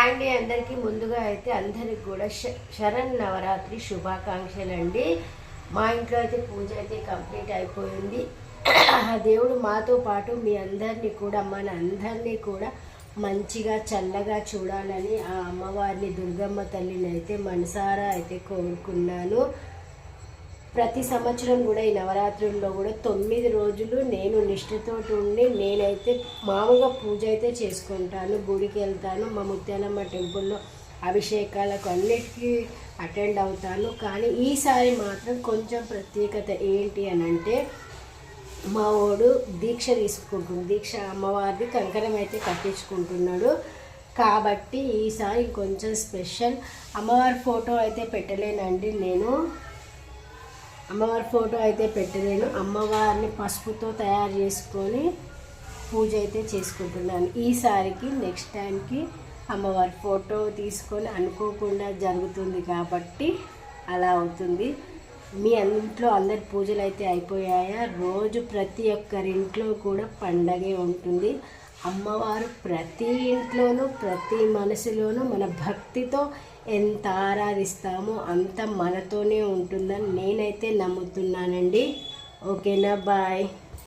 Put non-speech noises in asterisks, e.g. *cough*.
Hi అండి అందరికీ ముందుగా అయితే అందరికి కూడా శ- శరణ్ నవరాత్రి శుభాకాంక్షలు అండి మా ఇంట్లో అయితే పూజ అయితే కంప్లీట్ అయిపోయింది. ఆ *clears throat* దేవుడు మాతో పాటు మీ అందరినీ కూడా మన అందరినీ కూడా మంచిగా చల్లగా చూడాలని ఆ అమ్మవారిని దుర్గమ్మ తల్లిని అయితే మనసారా అయితే కోరుకున్నాను. ప్రతి సంవత్సరం కూడా ఈ నవరాత్రుల్లో కూడా తొమ్మిది రోజులు నేను నిష్ఠతో ఉండి నేనైతే మామూలుగా పూజ అయితే చేసుకుంటాను గుడికి వెళ్తాను మా ముత్యాలమ్మ టెంపుల్లో అభిషేకాలకు అన్నిటికీ అటెండ్ అవుతాను. కానీ ఈసారి మాత్రం కొంచెం ప్రత్యేకత ఏంటి అని అంటే మా వాడు దీక్ష తీసుకుంటుంది దీక్ష అమ్మవారిది కంకణం అయితే కట్టించుకుంటున్నాడు. కాబట్టి ఈసారి కొంచెం స్పెషల్. అమ్మవారి ఫోటో అయితే పెట్టలేనండి నేను. అమ్మవారి ఫోటో అయితే పెట్టలేను. అమ్మవారిని పసుపుతో తయారు చేసుకొని పూజ అయితే చేసుకుంటున్నాను. ఈసారికి నెక్స్ట్ టైంకి అమ్మవారి ఫోటో తీసుకొని అనుకోకుండా జరుగుతుంది కాబట్టి అలా అవుతుంది. మీ ఇంట్లో అందరి పూజలు అయితే అయిపోయాయా? రోజు ప్రతి ఒక్కరింట్లో కూడా పండగే ఉంటుంది. అమ్మవారు ప్రతి ఇంట్లోనూ ప్రతి మనసులోనూ మన భక్తితో ఎంత ఆరాధిస్తామో అంత మనతోనే ఉంటుందని నేనైతే నమ్ముతున్నానండి. ఓకేనా బాయ్.